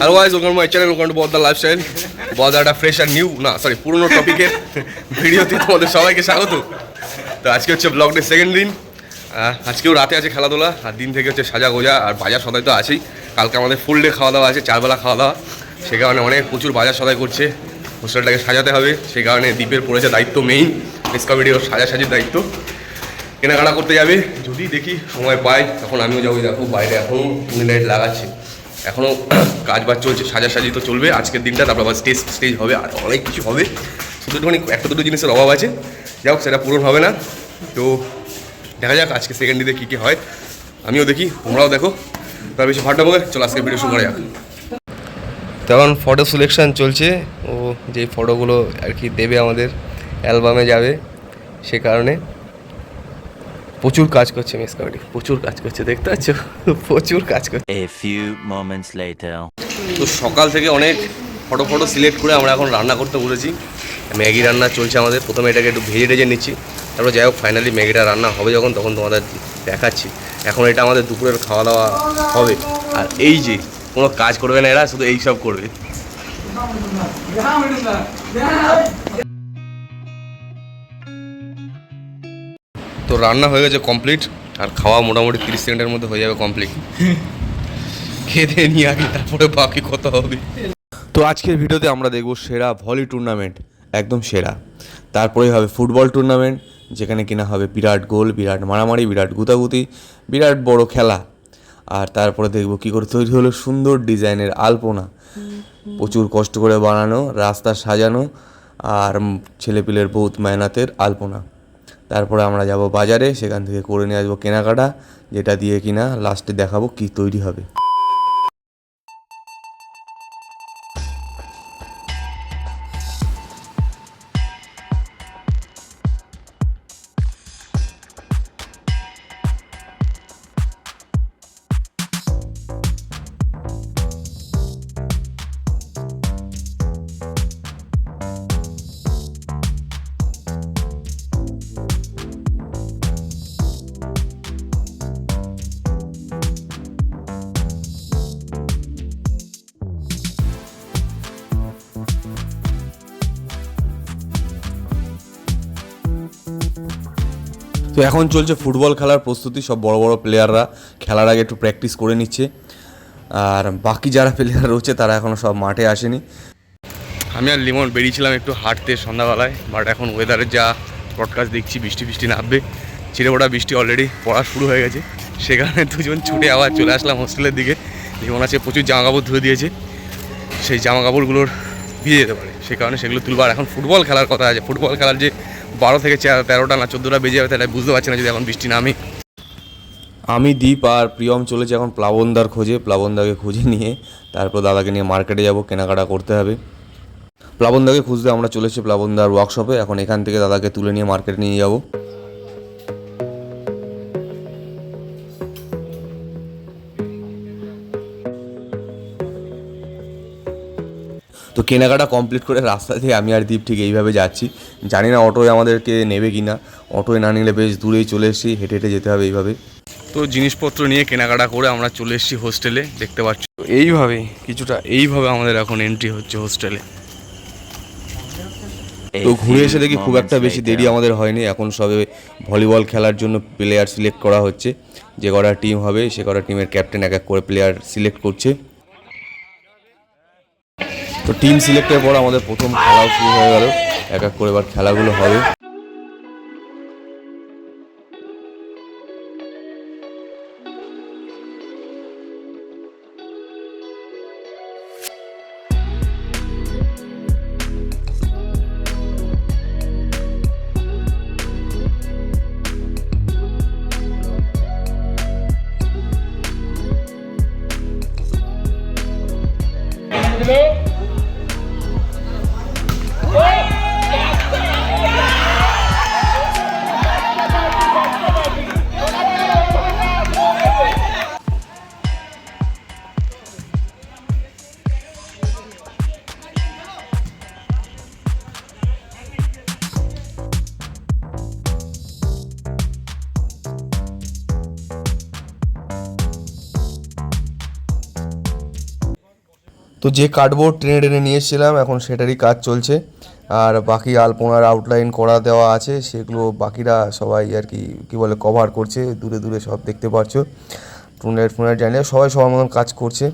Guys welcome my channel to Boddha lifestyle Boddha একটা fresh আর new না sorry পুরনো টপিকের ভিডিওতে তোমাদের সবাইকে স্বাগত। তো আজকে হচ্ছে ব্লগডের সেকেন্ড দিন। আজকেও রাতে আছে খেলাধুলা, আর দিন থেকে হচ্ছে সাজা গোজা, আর বাজার সদাই তো আছেই। কালকে আমাদের ফুল ডে খাওয়া দাওয়া আছে, চারবেলা খাওয়া দাওয়া। সে কারণে অনেক প্রচুর বাজার সদাই করছে। হোস্টেলটাকে সাজাতে হবে সেই কারণে দ্বীপের পড়েছে দায়িত্ব মেইন ডিসকভারির সাজাসাজির দায়িত্ব। কেনাকাটা করতে যাবে। যদি দেখি সময় পাই, তখন আমিও যাব। দেখো, বাইরে এখনও টুনি লাইট লাগাচ্ছে। এখনও কাজ বাজ চলছে, সাজাসাজি তো চলবে, আজকের দিনটা তারপর আবার স্টেজ স্টেজ হবে, আর অনেক কিছু হবে। শুধু একটুখানি, একটা দুটো জিনিসের অভাব আছে। যাই হোক, সেটা পূরণ হবে না। তো দেখা যাক আজকে সেকেন্ড দিতে কী কী হয়। আমিও দেখি, তোমরাও দেখো। তার বেশি বলে চলো আজকে ভিডিও শুরু করা যাক। তখন ফটো সিলেকশান চলছে। ও যে ফটোগুলো আর কি দেবে আমাদের অ্যালবামে যাবে, সে কারণে। প্রচুর কাজ করছে মিস কমেডি প্রচুর কাজ করছে দেখতে পাচ্ছ? প্রচুর কাজ করছে। A few moments later. তো সকাল থেকে অনেক ফটো ফটো সিলেক্ট করে আমরা এখন রান্না করতে বলেছি ম্যাগি রান্না চলছে আমাদের প্রথমে এটাকে একটু ভেজে টেজে নিচ্ছি। তারপর যাই হোক ফাইনালি ম্যাগিটা রান্না হবে যখন তখন তোমাদের দেখাচ্ছি। এখন এটা আমাদের দুপুরের খাওয়া দাওয়া হবে। আর এই যে কোনো কাজ করবে না এরা শুধু এই সব করবে রান্না হয়ে গেছে কমপ্লিট আর খাওয়া মোটামুটি তিরিশ সেকেন্ডের মধ্যে হয়ে যাবে কমপ্লিট দিয়ে নিয়ে আগে তারপরে বাকি কত হবে। তো আজকের ভিডিওতে আমরা দেখব সেরা ভলি টুর্নামেন্ট একদম সেরা। তারপরে হবে ফুটবল টুর্নামেন্ট যেখানে কিনা হবে বিরাট গোল, বিরাট মারামারি, বিরাট গুতাগুতি, বিরাট বড় খেলা। আর তারপরে দেখব কি করে তৈরি হলো সুন্দর ডিজাইনের আলপনা। প্রচুর কষ্ট করে বানানো, রাস্তা সাজানো, আর ছেলেপিলের বহুত মেহনতের আলপনা। তারপরে আমরা যাব বাজারে, সেখান থেকে করে নিয়ে আসব কেনাকাটা, যেটা দিয়ে কিনা লাস্টে দেখাবো কি তৈরি হবে। তো এখন চলছে ফুটবল খেলার প্রস্তুতি, সব বড় বড় প্লেয়াররা খেলার আগে একটু প্র্যাকটিস করে নিচ্ছে। আর বাকি যারা প্লেয়ার রয়েছে, তারা এখনও সব মাঠে আসেনি। আমি আর লিমন বেরিয়েছিলাম একটু হাঁটতে সন্ধ্যাবেলায় বাট এখন ওয়েদারের যা ব্রডকাস্ট দেখছি, বৃষ্টি বৃষ্টি নামবে চিরেপোটা বৃষ্টি অলরেডি পড়া শুরু হয়ে গেছে। সেখানে দুজন ছুটে আবার চলে আসলাম হোস্টেলের দিকে। লিমন আছে প্রচুর জামা কাপড় ধুয়ে দিয়েছে, সেই জামা কাপড়গুলোর ভিজে যেতে পারে, সে কারণে সেগুলো তুলবার এখন ফুটবল খেলার কথা আছে। ফুটবল খেলার যে বারো থেকে তেরোটা না, চোদ্দোটা বেজে যাবে, তাহলে বুঝতে পারছি না যদি এখন বৃষ্টি নামি। আমি দীপ আর প্রিয়ম চলেছে এখন প্লাবনদার খোঁজে, প্লাবনদাকে খুঁজে নিয়ে তারপর দাদাকে নিয়ে মার্কেটে যাব, কেনাকাটা করতে হবে। প্লাবনদাকে খুঁজতে আমরা চলেছি প্লাবনদার ওয়ার্কশপে এখন এখান থেকে দাদাকে তুলে নিয়ে মার্কেটে নিয়ে যাব। কেনাকাটা কমপ্লিট করে রাস্তা দিয়ে আমি আর দীপ ঠিক এইভাবে যাচ্ছি। জানি না অটোয় আমাদেরকে নেবে কি না অটোয় না নিলে বেশ দূরেই চলে এসেছি হেঁটে হেঁটে যেতে হবে এইভাবে। তো জিনিসপত্র নিয়ে কেনাকাটা করে আমরা চলে এসেছি হোস্টেলে দেখতে পাচ্ছ। এইভাবে কিছুটা এইভাবে আমাদের এখন এন্ট্রি হচ্ছে হোস্টেলে তো ঘুরে এসে দেখি খুব একটা বেশি দেরি আমাদের হয়নি। এখন সবে ভলিবল খেলার জন্য প্লেয়ার সিলেক্ট করা হচ্ছে। যে কটা টিম হবে সে কটা টিমের ক্যাপ্টেন এক এক করে প্লেয়ার সিলেক্ট করছে। তো টিম সিলেক্টের পর আমাদের প্রথম খেলাও শুরু হয়ে গেল। এক এক করে এবার খেলাগুলো হবে। তো যে কার্ডবোর্ড টেনে টেনে নিয়ে এসেছিলাম, এখন সেটারই কাজ চলছে। আর বাকি আলপনার আউটলাইন করা দেওয়া আছে, সেগুলো বাকিরা সবাই আর কি, কী বলে কভার করছে, দূরে দূরে সব দেখতে পারছ। টুনের ফুনের জানিয়ে সবাই সবার মতন কাজ করছে।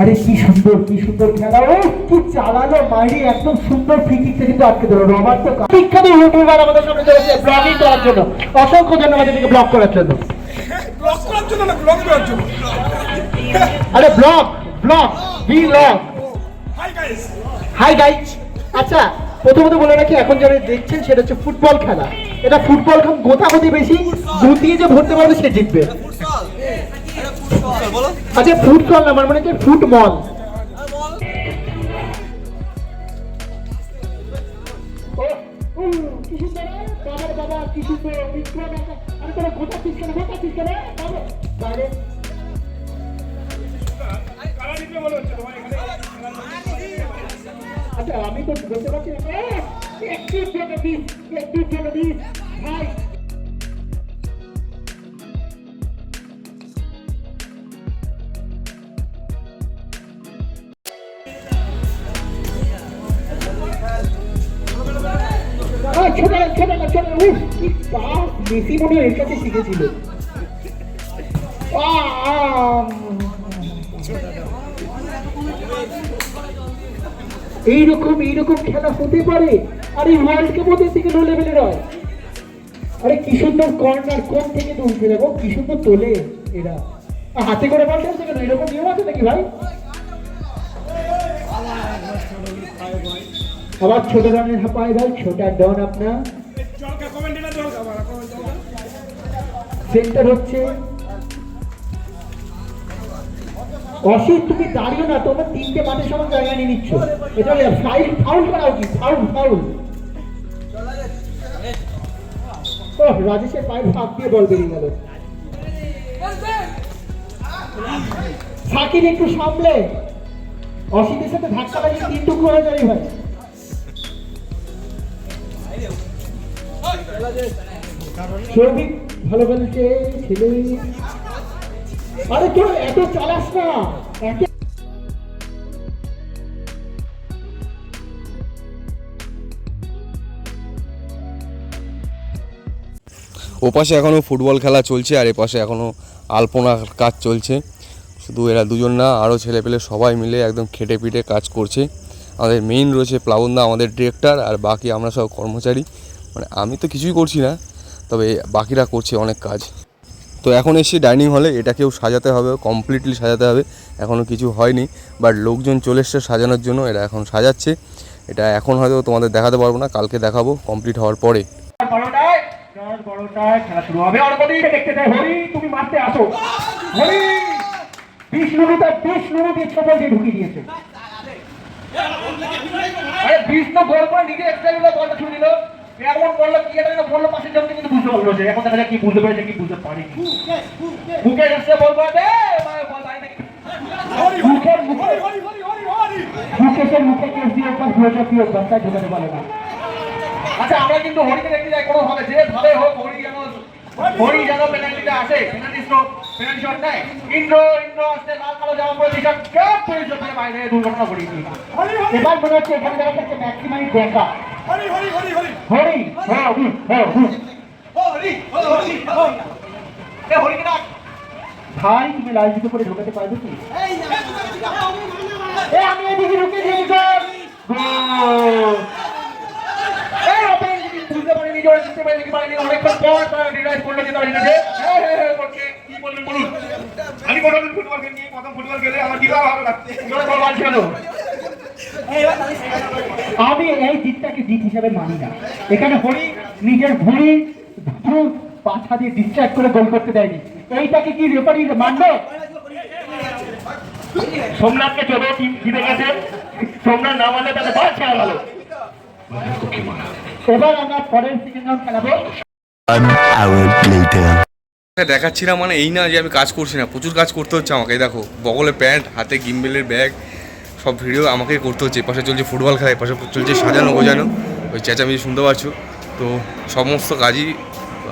আরে কি সুন্দর কি সুন্দর খেলা। ও কি চালালো মাইরি একদম সুন্দর ফ্রি কিকটা কিন্তু আটকে দিল রবার তো বিখ্যাত ইউটিউবার আমাদের সামনে চলেছে ব্লগিং করার জন্য। অসংখ্য ধন্যবাদ এদিকে ব্লগ করার জন্য। ব্লক করার জন্য না ব্লক করার জন্য? আরে blog blog vlog hi guys hi guys আচ্ছা প্রথমত বলে রাখি এখন যারা দেখছেন সেটা হচ্ছে ফুটবল খেলা। এটা ফুটবল কম গোতাগতি বেশি গুতিয়ে যে ভরতে পারবে সে জিতবে। আচ্ছা ফুড ফুটবল না মানে কি? তোমার এখানে আচ্ছা আমি তো বলতে পারছি মেসি মনে হয় এর কাছে শিখেছিল। এইরকম এইরকম খেলা হতে পারে? আর ওয়ার্ল্ড কাপ ওদের থেকে লো লেভেলের হয় আরে কি সুন্দর কর্নার কোন থেকে তুলছে দেখো? কি সুন্দর তোলে এরা। হাতে করে বল খেলছে কেন? এরকম নিয়ম আছে নাকি ভাই? আবার ছোট রানের হাঁপায় ভাই ছোটা ডন আপনার সেন্টার হচ্ছে। অসিত তুমি দাঁড়িয়ে না, তোমার তিনটে মাঠের সমান জায়গা নিয়ে নিচ্ছ। এটা ফাইল ফাউল করা উচিত ফাউল ফাউল রাজেশের পায়ে ফাঁক দিয়ে বল বেরিয়ে গেল। সাকিব একটু সামলে। অসিতের সাথে ধাক্কা লাগিয়ে তিন টুকরো হয়ে যাবে ভাই। সৌভিক ভালো খেলছে ছেলে আরে এত চালাস না। ওপাশে এখনও ফুটবল খেলা চলছে আর এপাশে এখনও আলপনার কাজ চলছে। শুধু এরা দুজন না আরও ছেলেপেলে সবাই মিলে একদম খেটে পিটে কাজ করছে। আমাদের মেইন রয়েছে প্লাবনদা, আমাদের ডিরেক্টর আর বাকি আমরা সব কর্মচারী। মানে আমি তো কিছুই করছি না। তবে বাকিরা করছে অনেক কাজ। তো এখন এসে ডাইনিং হলে এটাকেও সাজাতে হবে কমপ্লিটলি সাজাতে হবে। এখনও কিছু হয়নি বাট লোকজন চলে এসছে সাজানোর জন্য এটা এখন সাজাচ্ছে। এটা এখন হয়তো তোমাদের দেখাতে পারব না, কালকে দেখাবো কমপ্লিট হওয়ার পরে। বিষ্ণু নিজে এমন বলল কি এটা বলল পাশের জন্য কিন্তু বুঝতে পারল যে, এখন দেখা যায় কি বুঝতে পেরেছে, কি বুঝতে পারেনি। মুখে এসে বলব আচ্ছা আমরা কিন্তু হরিকে যাই কোনো ভাবে যে ভাবে হোক, হরি যেন হরি যেন পেনাল্টিটা আসে ইন্দ্র ইন্দ্র লাল, কালো জামা পরে বাইরে, দুর্ঘটনা ঘটিয়ে এবার মনে হচ্ছে এখানে দেখা যাচ্ছে ম্যাক্সিমাম দেখা। হরি হরি হরি হরি। হরি হ্যাঁ হ্যাঁ হুম। হরি হরি হরি এ হরিকে ডাক? ভাই তুমি লাইভ করে ঢোকাতে পারবে কি? এ আমি এদিকে ঢুকে দিয়েছি এই ওপেন বুঝতে পারিনি জোরে বুঝতে পারিনি পারিনি অনেকক্ষণ পর রিলাইজ করল যে তারা জিতেছে হ্যাঁ হ্যাঁ হ্যাঁ করছে। কি বলবেন বলুন? আমি কোনোদিন ফুটবল খেলি প্রথম ফুটবল খেলে আমার দিদা ভালো লাগছে জোরে বল বল ছিল আমি এই জিতটাকে জিত হিসাবে মানি না। এখানে হরি নিজের ভুড়ি দুটো পাছা দিয়ে ডিসট্রাক্ট করে গোল করতে দেয়নি। এইটাকে কি রেফারি মানবে? সোমনাথকে চলো টিম জিতে গেছে। সোমনাথ না মানলে তাকে বল ছেড়ে গেল এবার আমরা পরের সেকেন্ড রাউন্ড খেলাবো। Hour দেখাচ্ছিলাম মানে এই না যে আমি কাজ করছি না প্রচুর কাজ করতে হচ্ছে আমাকে। দেখো বগলে প্যান্ট হাতে গিম্বেলের ব্যাগ সব ভিডিও আমাকে করতে হচ্ছে। পাশে চলছে ফুটবল খেলা পাশে চলছে সাজানো গোজানো। ওই চেঁচামেচি শুনতে পাচ্ছ। তো সমস্ত কাজই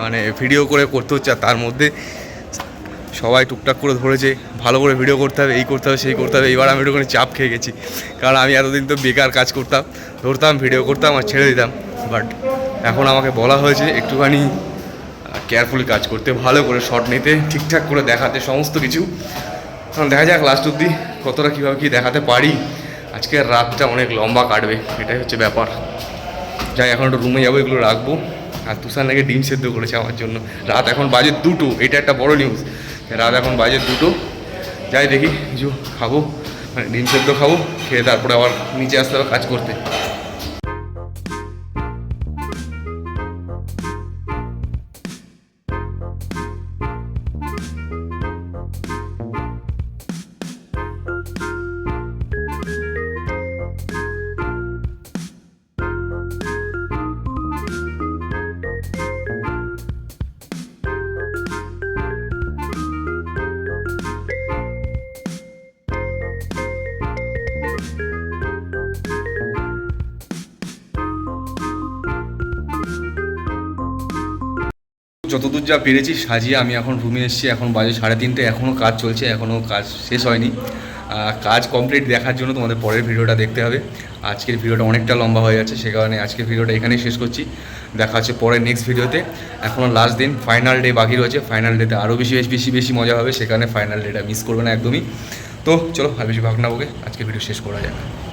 মানে ভিডিও করে করতে হচ্ছে, আর তার মধ্যে সবাই টুকটাক করে ধরেছে, ভালো করে ভিডিও করতে হবে, এই করতে হবে, সেই করতে হবে। এবার আমি একটুখানি চাপ খেয়ে গেছি, কারণ আমি এতদিন তো বেকার কাজ করতাম, ধরতাম, ভিডিও করতাম আর ছেড়ে দিতাম। বাট এখন আমাকে বলা হয়েছে একটুখানি কেয়ারফুলি কাজ করতে, ভালো করে শট নিতে, ঠিকঠাক করে দেখাতে, সমস্ত কিছু। দেখা যাক লাস্ট অব্দি কতটা কীভাবে কী দেখাতে পারি। আজকের রাতটা অনেক লম্বা কাটবে, এটাই হচ্ছে ব্যাপার। যাই, এখন একটু রুমে যাব, এগুলো রাখব। আর তুষার নাকি ডিম সেদ্ধ করেছে আমার জন্য। রাত এখন বাজে দুটো, এটা একটা বড় নিউজ রাত এখন বাজে দুটো। যাই দেখি কিছু খাব। মানে ডিম সেদ্ধ খাব, খেয়ে তারপরে আবার নিচে আসতে হবে কাজ করতে। যতদূর যা পেরেছি সাজিয়ে আমি এখন রুমে এসেছি, এখন বাজে সাড়ে তিনটে এখনও কাজ চলছে এখনও কাজ শেষ হয়নি। কাজ কমপ্লিট দেখার জন্য তোমাদের পরের ভিডিওটা দেখতে হবে। আজকের ভিডিওটা অনেকটা লম্বা হয়ে যাচ্ছে, সে কারণে আজকের ভিডিওটা এখানেই শেষ করছি। দেখা হচ্ছে পরের নেক্সট ভিডিওতে। এখনও লাস্ট দিন ফাইনাল ডে বাকি রয়েছে ফাইনাল ডেতে আরও বেশি বেশি বেশি বেশি মজা হবে সেখানে ফাইনাল ডেটা মিস করবে না একদমই। তো চলো, আর বেশি ভাগ না বকে আজকে ভিডিও শেষ করা যাবে